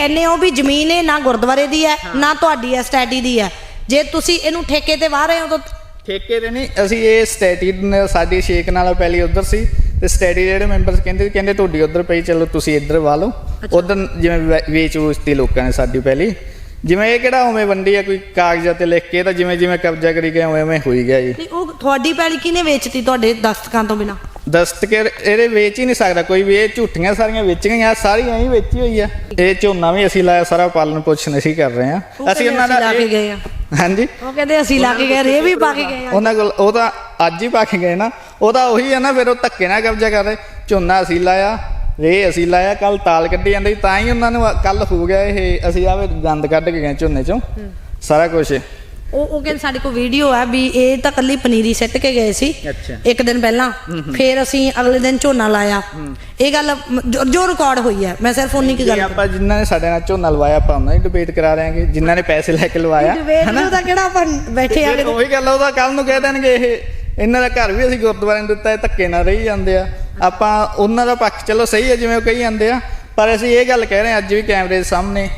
ਕਹਿੰਦੇ ਹੋ ਵੀ ਜ਼ਮੀਨ ਇਹ ਨਾ ਗੁਰਦੁਆਰੇ ਦੀ ਹੈ ਨਾ ਤੁਹਾਡੀ ਹੈ ਸਟੈਡੀ ਦੀ ਹੈ। ਜੇ ਤੁਸੀਂ ਇਹਨੂੰ ਠੇਕੇ ਤੇ ਵਾਹ ਰਹੇ ਹੋ ਤਾਂ ਠੇਕੇ ਤੇ ਨਹੀਂ ਅਸੀਂ ਇਹ ਸਟੈਟੀ ਸਾਡੀ ਸ਼ੇਕ ਨਾਲ ਪਹਿਲੀ ਉਧਰ ਸੀ ਤੇ ਸਟੈਡੀ ਜਿਹੜੇ ਮੈਂਬਰਸ ਕਹਿੰਦੇ ਕਹਿੰਦੇ ਤੁਹਾਡੀ ਉਧਰ ਪਈ ਚਲੋ ਤੁਸੀਂ ਇੱਧਰ ਵਾ ਲਓ। ਉਧਰ ਜਿਵੇਂ ਵੇਚ ਵੂਚਤੀ ਲੋਕਾਂ ਨੇ ਸਾਡੀ ਪਹਿਲੀ। ਜਿਵੇਂ ਇਹ ਕਿਹੜਾ ਉਵੇਂ ਵੰਡੀ ਆ ਕੋਈ ਕਾਗਜ਼ਾਂ ਤੇ ਲਿਖ ਕੇ ਤਾਂ ਜਿਵੇਂ ਜਿਵੇਂ ਕਬਜ਼ਾ ਕਰੀ ਗਏ ਉਵੇਂ ਉਵੇਂ ਹੋਈ ਗਿਆ ਜੀ। ਉਹ ਤੁਹਾਡੀ ਪੈਲੀ ਕਿਹਨੇ ਵੇਚਤੀ ਤੁਹਾਡੇ ਦਸਤਕਾਂ ਤੋਂ ਬਿਨਾ? ਦਸਤਕੇ ਇਹਦੇ ਵੇਚ ਹੀ ਨਹੀਂ ਸਕਦਾ ਕੋਈ ਵੀ ਇਹ ਝੂਠੀਆਂ ਸਾਰੀਆਂ ਵੇਚ ਗਈਆਂ ਸਾਰੀਆਂ ਹੀ ਵੇਚੀ ਹੋਈ ਆ। ਇਹ ਝੋਨਾ ਵੀ ਅਸੀਂ ਲਾਇਆ ਸਾਰਾ ਪਾਲਣ ਪੋਸ਼ਣ ਅਸੀਂ ਕਰ ਰਹੇ ਆ। ਅਸੀਂ ਉਹਨਾਂ ਲਾ ਦਾ ਕੇ ਇਹ- ਗਏ ਆ। ਹਾਂਜੀ? ਉਹ ਕਹਿੰਦੇ ਅਸੀਂ ਲਾ ਕੇ ਗਏ ਰੇ ਵੀ ਪਾ ਕੇ ਗਏ ਆ। ਉਹਨਾਂ ਕੋਲ ਉਹ ਤਾਂ ਅੱਜ ਹੀ ਪਾ ਕੇ ਗਏ ਨਾ। ਉਹ ਤਾਂ ਉਹੀ ਆ ਨਾ ਫਿਰ ਉਹ ਧੱਕੇ ਨਾਲ ਕਬਜ਼ਾ ਕਰ ਰਹੇ। ਝੋਨਾ ਅਸੀਂ ਲਾਇਆ ਰੇ ਅਸੀਂ ਲਾਇਆ ਕੱਲ ਤਾਲ ਕੱਢੀ ਜਾਂਦੇ ਤਾਂ ਹੀ ਉਹਨਾਂ ਨੂੰ ਕੱਲ ਹੋ ਗਿਆ ਇਹ ਅਸੀਂ ਆਵੇ ਗੰਦ ਕੱਢ ਕੇ ਗਏ ਝੋਨੇ ਚੋਂ। ਸਾਰਾ ਕੁਝ ਉਹ ਉਹ ਕਹਿੰਦੇ ਸਾਡੇ ਕੋਲ ਵੀਡੀਓ ਹੈ ਵੀ ਇਹ ਤਾਂ ਕੱਲੀ ਪਨੀਰੀ ਸਿੱਟ ਕੇ ਗਏ ਸੀ। ਅੱਛਾ। ਇੱਕ ਦਿਨ ਪਹਿਲਾਂ। ਫਿਰ ਅਸੀਂ ਅਗਲੇ ਦਿਨ ਝੋਨਾ ਲਾਇਆ। ਇਹ ਗੱਲ ਜੋ- ਜੋ ਰਿਕਾਰਡ ਹੋਈ ਹੈ। ਮੈਂ ਸਿਰਫ ਉਨੀ ਕੀ ਗੱਲ ਆਪਾਂ ਜਿਨ੍ਹਾਂ ਨੇ ਸਾਡੇ ਨਾਲ ਝੋਨਾ ਲਵਾਇਆ ਆਪਾਂ ਉਹਨਾਂ ਦੀ ਡਿਬੇਟ ਕਰਾ ਰਹੇ ਹਾਂਗੇ। ਜਿਨ੍ਹਾਂ ਨੇ ਪੈਸੇ ਲੈ ਕੇ ਲਵਾਇਆ ਡਿਬੇਟ ਤਾਂ ਕਿਹੜਾ ਆਪਾਂ ਬੈਠੇ ਆ ਫਿਰ ਉਹੀ ਗੱਲ ਆ, ਉਹਦਾ ਕੱਲ ਨੂੰ ਕਹਿ ਦੇਣਗੇ ਇਹ। ਇਹਨਾਂ ਦਾ ਘਰ ਵੀ ਅਸੀਂ ਗੁਰਦੁਆਰੇ ਨੂੰ ਦਿੱਤਾ ਇਹ ਧੱਕੇ ਨਾਲ ਰਹੀ ਜਾਂਦੇ ਆ। ਆਪਾਂ ਉਹਨਾਂ ਦਾ ਪੱਖ ਚਲੋ ਸਹੀ ਹੈ ਜਿਵੇਂ ਉਹ ਕਹੀ ਜਾਂਦੇ ਆ। ਪਰ ਅਸੀਂ ਇਹ ਗੱਲ ਕਹਿ ਰਹੇ ਹਾਂ ਅੱਜ ਵੀ ਕੈਮਰੇ ਦੇ ਸਾਹਮਣੇ।